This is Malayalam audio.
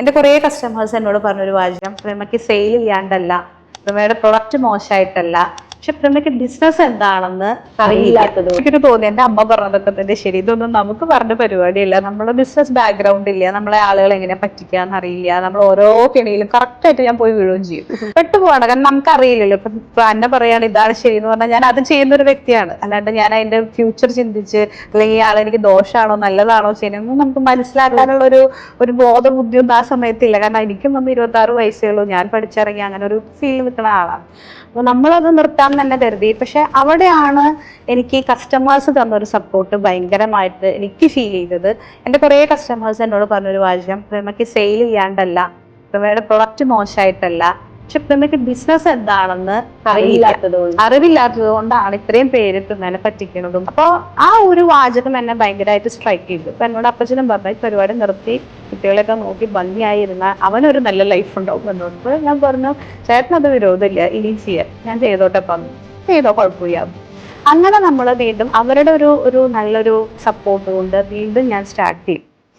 എന്റെ കുറേ കസ്റ്റമേഴ്സ് എന്നോട് പറഞ്ഞൊരു വാചകം പ്രേമയ്ക്ക് സെയിൽ ചെയ്യാണ്ടല്ല പ്രേമയുടെ പ്രൊഡക്റ്റ് മോശമായിട്ടല്ല പക്ഷെ പ്രേമയ്ക്ക് ബിസിനസ് എന്താണെന്ന് അറിയില്ലാത്തത്. എനിക്കൊരു തോന്നി എന്റെ അമ്മ പറഞ്ഞതൊക്കെ തന്നെ ശരി. ഇതൊന്നും നമുക്ക് പറഞ്ഞ പരിപാടിയില്ല. നമ്മളെ ബിസിനസ് ബാക്ക്ഗ്രൗണ്ട് ഇല്ല. നമ്മളെ ആളുകൾ എങ്ങനെ പറ്റിക്കാന്ന് അറിയില്ല നമ്മൾ ഓരോ കെണിയിലും കറക്റ്റ് ആയിട്ട് ഞാൻ പോയി വീഴുകയും ചെയ്യും. പെട്ടുപോവാണ് കാരണം നമുക്ക് അറിയില്ലല്ലോ. ഇപ്പൊ എന്നെ അന്ന പറയാണ് ഇതാണ് ശരി എന്ന് പറഞ്ഞാൽ ഞാൻ അത് ചെയ്യുന്ന ഒരു വ്യക്തിയാണ്. അല്ലാണ്ട് ഞാൻ അതിന്റെ ഫ്യൂച്ചർ ചിന്തിച്ച് അല്ലെങ്കിൽ ഈ ആളെനിക്ക് ദോഷമാണോ നല്ലതാണോ ചെയ്യുന്നതെന്ന് നമുക്ക് മനസ്സിലാക്കാനുള്ള ഒരു ഒരു ബോധബുദ്ധിയൊന്നും ആ സമയത്തില്ല. കാരണം എനിക്കും വന്ന് ഇരുപത്തി ആറ് വയസ്സേ ഉള്ളൂ. ഞാൻ പഠിച്ചിറങ്ങി അങ്ങനെ ഒരു ഫീൽ നിൽക്കുന്ന ആളാണ്. അപ്പൊ നമ്മളത് നിർത്താൻ തന്നെ കരുതി. പക്ഷെ അവിടെയാണ് എനിക്ക് കസ്റ്റമേഴ്സ് തന്നൊരു സപ്പോർട്ട് ഭയങ്കരമായിട്ട് എനിക്ക് ഫീൽ ചെയ്തത്. എന്റെ കുറേ കസ്റ്റമേഴ്സ് എന്നോട് പറഞ്ഞൊരു വാചകം പ്രേമയ്ക്ക് സെയിൽ ചെയ്യാണ്ടല്ല. പ്രേമയുടെ പ്രൊഡക്റ്റ് മോശമായിട്ടല്ല പക്ഷെ നിനക്ക് ബിസിനസ് എന്താണെന്ന് അറിയില്ല. അറിയില്ലാത്തത് കൊണ്ട്. അറിവില്ലാത്തത് കൊണ്ടാണ് ഇത്രയും പേര് പ്രേമനെ പറ്റിക്കുന്നതും. അപ്പോൾ ആ ഒരു വാചകം എന്നെ ഭയങ്കരമായിട്ട് സ്ട്രൈക്ക് ചെയ്തു. അപ്പൊ എന്നോട് അപ്പച്ചനും പറഞ്ഞു പരിപാടി നിർത്തി കുട്ടികളെയൊക്കെ നോക്കി ഭംഗിയായി ഇരുന്ന അവനൊരു നല്ല ലൈഫ് ഉണ്ടാവും എന്നോട്. അപ്പോൾ ഞാൻ പറഞ്ഞു ചേട്ടൻ അത് വിരോധമില്ല ഇനി ചെയ്യാൻ ഞാൻ ചെയ്തോട്ടെ പറഞ്ഞു. ചെയ്തോ കുഴപ്പമില്ല. അങ്ങനെ നമ്മൾ വീണ്ടും അവരുടെ ഒരു ഒരു നല്ലൊരു സപ്പോർട്ട് കൊണ്ട് വീണ്ടും ഞാൻ സ്റ്റാർട്ട് ചെയ്യും